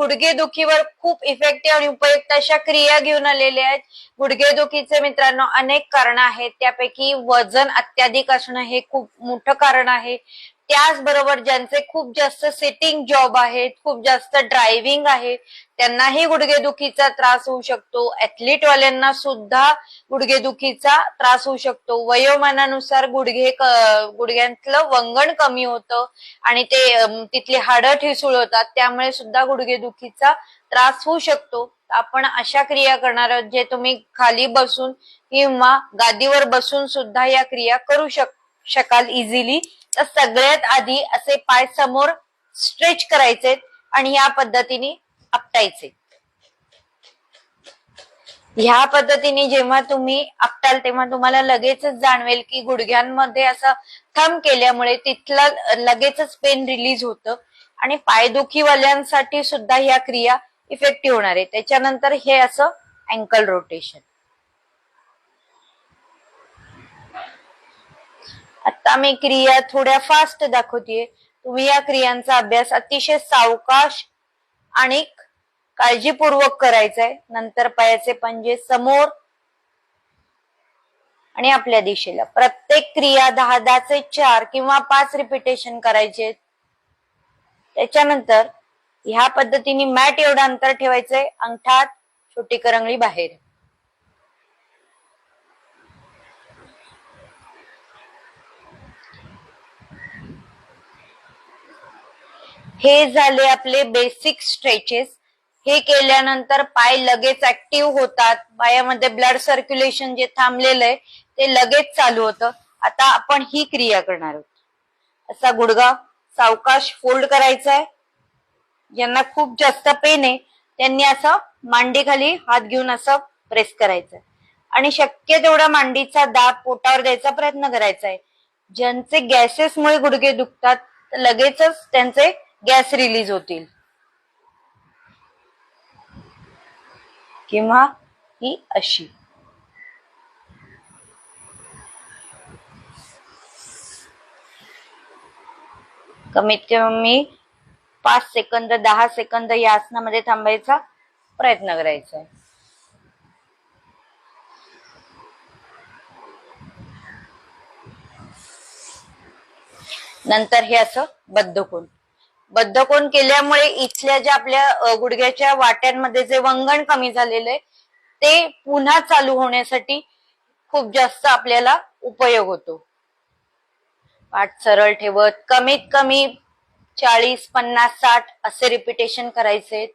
गुडघेदुखीवर खूप इफेक्टिव्ह आणि उपयुक्त अशा क्रिया घेऊन आलेल्या आहेत. गुडघेदुखीचे मित्रांनो अनेक कारण आहेत. त्यापैकी वजन अत्याधिक असणं हे खूप मोठं कारण आहे. त्याचबरोबर ज्यांचे खूप जास्त सिटिंग जॉब आहेत खूप जास्त ड्रायव्हिंग आहे त्यांनाही गुडघेदुखीचा त्रास होऊ शकतो. ऍथलीट वाल्यांना सुद्धा गुडघेदुखीचा त्रास होऊ शकतो. वयोमानानुसार गुडघे गुडघ्यातलं वंगण कमी होतं आणि ते तिथली हाडं ठिसूळ होतात त्यामुळे सुद्धा गुडघेदुखीचा त्रास होऊ शकतो. आपण अशा क्रिया करणार आहोत जे तुम्ही खाली बसून किंवा गादीवर बसून सुद्धा या क्रिया करू शकता. शकाल इझिली तर सगळ्यात आधी असे पाय समोर स्ट्रेच करायचे आणि या पद्धतीने आपटायचे. ह्या पद्धतीने जेव्हा तुम्ही आपटाल तेव्हा तुम्हाला लगेचच जाणवेल की गुडघ्यांमध्ये असं थंब केल्यामुळे तिथला लगेचच पेन रिलीज होतं. आणि पायदुखीवाल्यांसाठी सुद्धा ह्या क्रिया इफेक्टिव्ह होणार आहे. त्याच्यानंतर हे असं अँकल रोटेशन आता मी क्रिया थोड्या फास्ट दाखवतीये. तुम्ही या क्रियांचा अभ्यास अतिशय सावकाश आणि काळजीपूर्वक करायचा आहे नंतर पायाचे पंजे समोर आणि आपल्या दिशेला. प्रत्येक क्रिया दहा दहाचे चार किंवा पाच रिपिटेशन करायचे. त्याच्यानंतर ह्या पद्धतीने मॅट एवढं अंतर ठेवायचंय. अंगठात छोटी करंगळी बाहेर. हे झाले आपले बेसिक स्ट्रेचेस हे केल्यानंतर पाय लगेच ऍक्टिव्ह होतात. पायामध्ये ब्लड सर्क्युलेशन जे थांबलेलं आहे ते लगेच चालू होतं. आता आपण ही क्रिया करणार आहोत. असा गुडगा सावकाश फोल्ड करायचा आहे. ज्यांना खूप जास्त पेन आहे. त्यांनी असं मांडीखाली हात घेऊन असं प्रेस करायचं आणि शक्य तेवढा मांडीचा दाब पोटावर द्यायचा प्रयत्न करायचा आहे. ज्यांचे गॅसेसमुळे गुडघे दुखतात तर लगेचच त्यांचे गॅस रिलीज होतील. किंवा ही अशी. कमीत कमी पाच सेकंद दहा सेकंद या आसनामध्ये थांबायचा प्रयत्न करायचा आहे. नंतर हे असं बद्धकोन बद्धकोन केल्यामुळे इथल्या ज्या आपल्या गुडघ्याच्या वाट्यांमध्ये जे वंगण कमी झालेलं आहे ते पुन्हा चालू होण्यासाठी खूप जास्त आपल्याला उपयोग होतो. पाठ सरळ ठेवत कमीत कमी चाळीस पन्नास साठ असे रिपिटेशन करायचे.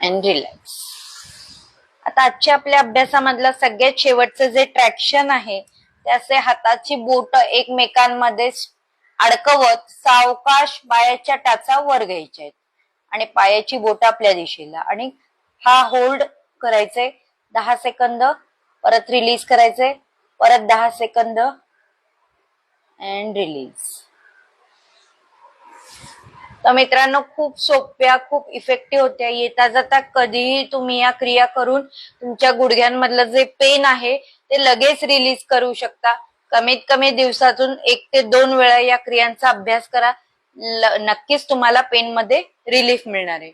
अँड रिलॅक्स आता आजच्या आपल्या अभ्यासामधलं सगळ्यात शेवटचं जे ट्रॅक्शन आहे ते असे हाताची बोट एकमेकांमध्ये अडकवत सावकाश पायाच्या टाचा वर घ्यायचे आहेत. आणि पायाची बोट आपल्या दिशेला. आणि हा होल्ड करायचे दहा सेकंद परत रिलीज करायचे परत दहा सेकंद अँड रिलीज तर मित्रांनो खूप सोप्या खूप इफेक्टिव्ह होत्या. येता जाता कधीही तुम्ही या क्रिया करून तुमच्या गुडघ्यांमधलं जे पेन आहे ते लगेच रिलीज करू शकता. कमीत कमी दिवसातून एक ते दोन वेळा या क्रियांचा अभ्यास करा. नक्कीच तुम्हाला पेन मध्ये रिलीफ मिळणार आहे.